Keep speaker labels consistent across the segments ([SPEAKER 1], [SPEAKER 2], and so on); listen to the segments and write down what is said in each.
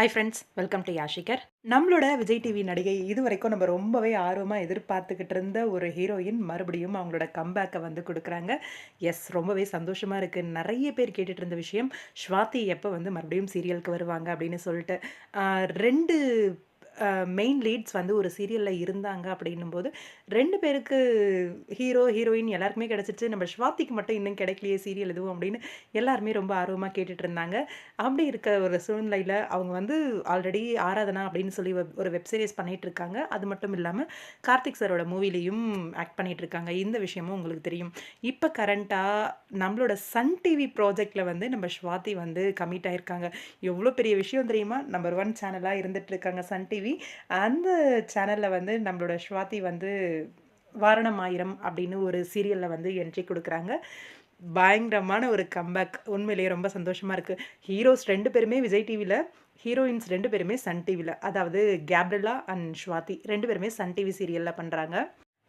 [SPEAKER 1] Hi friends welcome to யாஷிகர் நம்மளோட Vijay TV நடிகை இது வரைக்கும் நம்ம ரொம்பவே ஆர்வமாக எதிர்பார்த்துக்கிட்டு இருந்த ஒரு ஹீரோயின் மறுபடியும் அவங்களோட கம்பேக்கை வந்து கொடுக்குறாங்க. எஸ் ரொம்பவே சந்தோஷமாக இருக்குது நிறைய பேர் கேட்டுட்டு இருந்த விஷயம் ஸ்வாதி எப்போ வந்து மறுபடியும் சீரியலுக்கு வருவாங்க? அப்படின்னு சொல்லிட்டு. ரெண்டு மெயின் லீட்ஸ் வந்து ஒரு சீரியலில் இருந்தாங்க அப்படின்னும்போது ரெண்டு பேருக்கு ஹீரோ ஹீரோயின் எல்லாருக்குமே கிடச்சிச்சு நம்ம ஸ்வாதிக்கு மட்டும் இன்னும் கிடைக்கலையே சீரியல் எதுவும் அப்படின்னு எல்லாருமே ரொம்ப ஆர்வமாக கேட்டுட்டு இருந்தாங்க. அப்படி இருக்க ஒரு சூழ்நிலையில் அவங்க வந்து ஆல்ரெடி ஆராதனா அப்படின்னு சொல்லி ஒரு வெப் சீரிஸ் பண்ணிகிட்டு இருக்காங்க. அது மட்டும் இல்லாமல் கார்த்திக் சாரோட மூவிலையும் ஆக்ட் பண்ணிட்டு இருக்காங்க. இந்த விஷயமும் உங்களுக்கு தெரியும். இப்போ கரண்ட்டாக நம்மளோட சன் டிவி ப்ராஜெக்டில் வந்து நம்ம ஸ்வாதி வந்து கமிட் ஆகிருக்காங்க எவ்வளோ பெரிய விஷயம் தெரியுமா? நம்பர் ஒன் சேனலாக இருந்துட்டு இருக்காங்க சன் டிவி அந்த சேனலில் வந்து நம்மளோட ஸ்வாதி வந்து வாரணம் ஆயிரம் அப்படின்னு ஒரு சீரியலில் வந்து என்ட்ரி கொடுக்குறாங்க. பயங்கரமான ஒரு கம்பேக் உண்மையிலேயே ரொம்ப சந்தோஷமாக இருக்குது ஹீரோஸ் ரெண்டு பேருமே விஜய் டிவியில் ஹீரோயின்ஸ் ரெண்டு பேருமே சன் டிவியில் அதாவது கேப்ரலா அண்ட் ஸ்வாதி ரெண்டு பேருமே சன் டிவி சீரியலில் பண்ணுறாங்க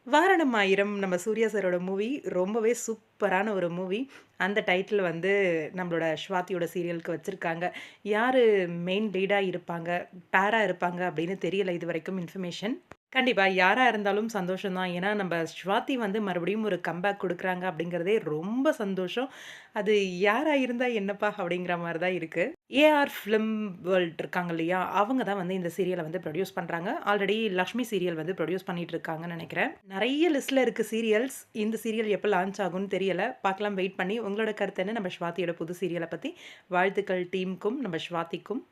[SPEAKER 1] வாரணம் ஆயிரம் நம்ம சூர்யா சாரோட மூவி ரொம்பவே சூப்பரான ஒரு மூவி. அந்த டைட்டில் வந்து நம்மளோட ஸ்வாதியோட சீரியலுக்கு வச்சுருக்காங்க. யார் மெயின் லீடாக இருப்பாங்க பேராக இருப்பாங்க அப்படின்னு தெரியலை இது வரைக்கும் இன்ஃபர்மேஷன் கண்டிப்பாக யாராக இருந்தாலும் சந்தோஷம் தான் ஏன்னா நம்ம ஸ்வாதி வந்து மறுபடியும் ஒரு கம்பேக் கொடுக்குறாங்க அப்படிங்கிறதே ரொம்ப சந்தோஷம். அது யாராக இருந்தால் என்னப்பா அப்படிங்கிற மாதிரி தான் இருக்குது ஏஆர் ஃபிலிம் வேர்ல்ட் இருக்காங்க இல்லையா? அவங்க தான் வந்து இந்த சீரியலை வந்து ப்ரொடியூஸ் பண்ணுறாங்க ஆல்ரெடி லக்ஷ்மி சீரியல் வந்து ப்ரொடியூஸ் பண்ணிட்டு இருக்காங்கன்னு நினைக்கிறேன். நிறைய லிஸ்ட்டில் இருக்குது சீரியல்ஸ் இந்த சீரியல் எப்போ லான்ச் ஆகும்னு தெரியல. பார்க்கலாம் வெயிட் பண்ணி. உங்களோட கருத்து என்ன? நம்ம ஸ்வாதியோட புது சீரியலை பற்றி வாழ்த்துக்கள் டீமுக்கும் நம்ம ஸ்வாதிக்கும்.